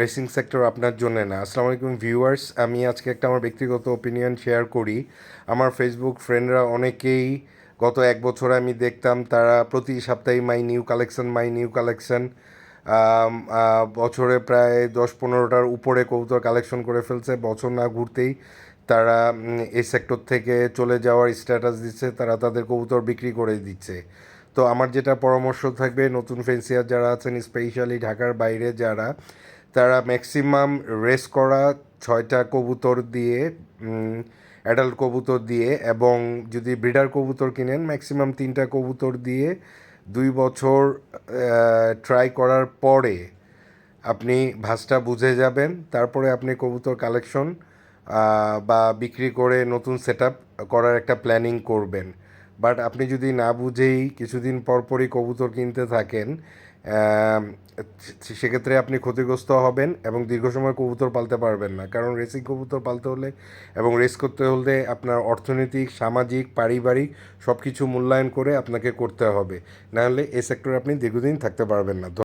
Racing sector আপনার জন্য না। আসসালামু আলাইকুম ভিউয়ার্স আমি আজকে একটা আমার ব্যক্তিগত ওপিনিয়ন শেয়ার করি। আমার ফেসবুক ফ্রেন্ডরা অনেকেই গত এক বছর আমি দেখতাম, তারা প্রতি সপ্তাহে my new collection my new collection বছরে প্রায় দশ পনেরোটার উপরে কবুতর কালেকশন করে ফেলছে। বছর না ঘুরতেই তারা এই সেক্টর থেকে চলে যাওয়ার স্ট্যাটাস দিচ্ছে, তারা তাদের কবুতর বিক্রি করে দিচ্ছে। তো আমার যেটা পরামর্শ থাকবে, নতুন ফেন্সিয়ার যারা আছেন স্পেশালি ঢাকার বাইরে যারা তারা ম্যাক্সিমাম রেস করা ছয়টা কবুতর দিয়ে অ্যাডাল্ট কবুতর দিয়ে এবং যদি ব্রিডার কবুতর কিনেন, ম্যাক্সিমাম তিনটা কবুতর দিয়ে দুই বছর ট্রাই করার পরে আপনি ভাসটা বুঝে যাবেন। তারপরে আপনি কবুতর কালেকশন বা বিক্রি করে নতুন সেট করার একটা প্ল্যানিং করবেন। বাট আপনি যদি না বুঝেই কিছুদিন পরপরই কবুতর কিনতে থাকেন সেক্ষেত্রে আপনি ক্ষতিগ্রস্ত হবেন এবং দীর্ঘ সময় কবুতর পালতে পারবেন না। কারণ রেসিং কবুতর পালতে হলে এবং রেস করতে হলে আপনার অর্থনৈতিক, সামাজিক, পারিবারিক সব কিছু মূল্যায়ন করে আপনাকে করতে হবে। নাহলে এ সেক্টরে আপনি দীর্ঘদিন থাকতে পারবেন না।